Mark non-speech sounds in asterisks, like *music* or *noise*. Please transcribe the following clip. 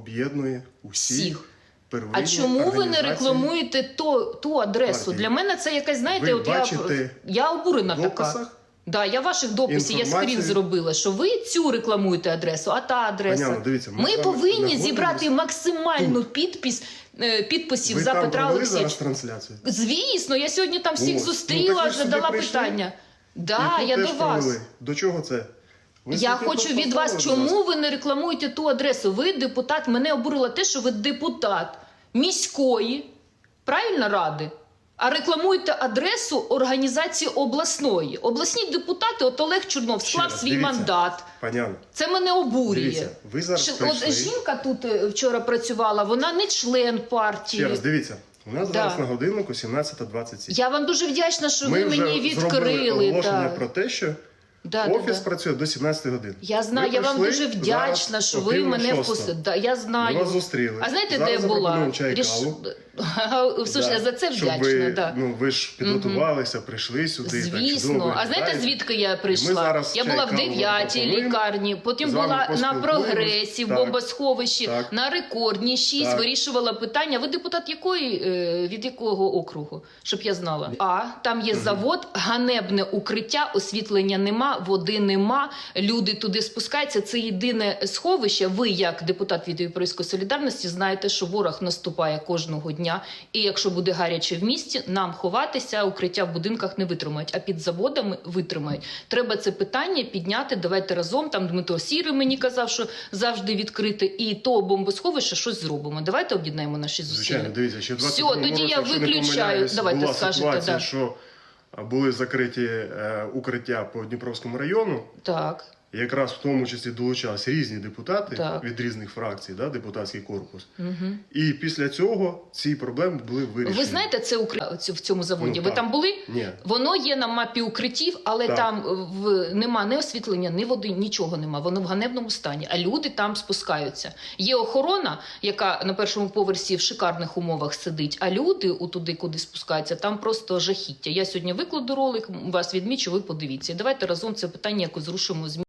об'єднує усіх. А чому ви не рекламуєте то, ту адресу? партії. Для мене це якась, знаєте, Ви от я, я обурена така. Да, я ваших дописів, я скрін зробила, що ви цю рекламуєте адресу, а та адреса. Паняна, дивіться, ми ми повинні зібрати максимальну підпис, е, підписів Ви за там Петра Олексійовича. Звісно, я сьогодні там всіх Ось. Ну, зустріла, сюди задала питання. Да, тут я до вас. провели. До чого це? Ви Я хочу від вас, чому ви не рекламуєте ту адресу? Ви депутат, мене обурило те, що ви депутат міської, правильно ради, а рекламуєте адресу організації обласної. Обласні депутати, от Олег Чорнов склав свій дивіться. мандат. Паняна, Це мене обурює. дивіться, ви зараз Що- От жінка тут е, вчора працювала, вона не член партії. Ще раз, дивіться. У нас Да. зараз на годиннику 17.27. Я вам дуже вдячна, що Ми ви вже мені зробили відкрили. оголошення про те, що Да, да, офіс да. працює до 17 годин. Я знаю, я вам дуже вдячна, що ви мене впустили. Да, я знаю. Ми вас зустріли. А знаєте, Зараз де я була? чай, Ріш... каву. *laughs* Слушай, я за це Щоб вдячна. Ви, да. ну, ви ж підготувалися, прийшли сюди. Звісно, чудово а знаєте, звідки я прийшла? зараз Я чай, була в 9-й лікарні, потім була на прогресі в бомбосховищі, Так. на рекордній 6 Так. вирішувала питання. Ви депутат якої е, від якого округу? Щоб я знала. А там є завод, ганебне укриття, освітлення нема, води нема. Люди туди спускаються. Це єдине сховище. Ви, як депутат від Європейської солідарності, знаєте, що ворог наступає кожного дня. І якщо буде гаряче в місті, нам ховатися, укриття в будинках не витримають, а під заводами витримають. Треба це питання підняти. Давайте разом. Там Дмитро Сірий мені казав, що завжди відкрите, і то бомбосховище щось зробимо. Давайте об'єднаємо наші зусилля. Звичайно, дивіться, ще в Все, тоді році, я виключаю. Давайте скажете, да. що були закриті е, укриття по Дніпровському району. Так. Якраз в тому числі долучалися різні депутати Так. від різних фракцій, да, депутатський корпус. Угу. І після цього ці проблеми були вирішені. Ви знаєте це укриття в цьому заводі? Ну, Ви так. там були? Ні. Воно є на мапі укриттів, але Так. там в нема ні освітлення, ні води, нічого нема. Воно в ганебному стані. А люди там спускаються. Є охорона, яка на першому поверсі в шикарних умовах сидить. А люди у туди, куди спускаються, там просто жахіття. Я сьогодні викладу ролик, вас відмічу. Ви подивіться. Давайте разом це питання якось зрушимо з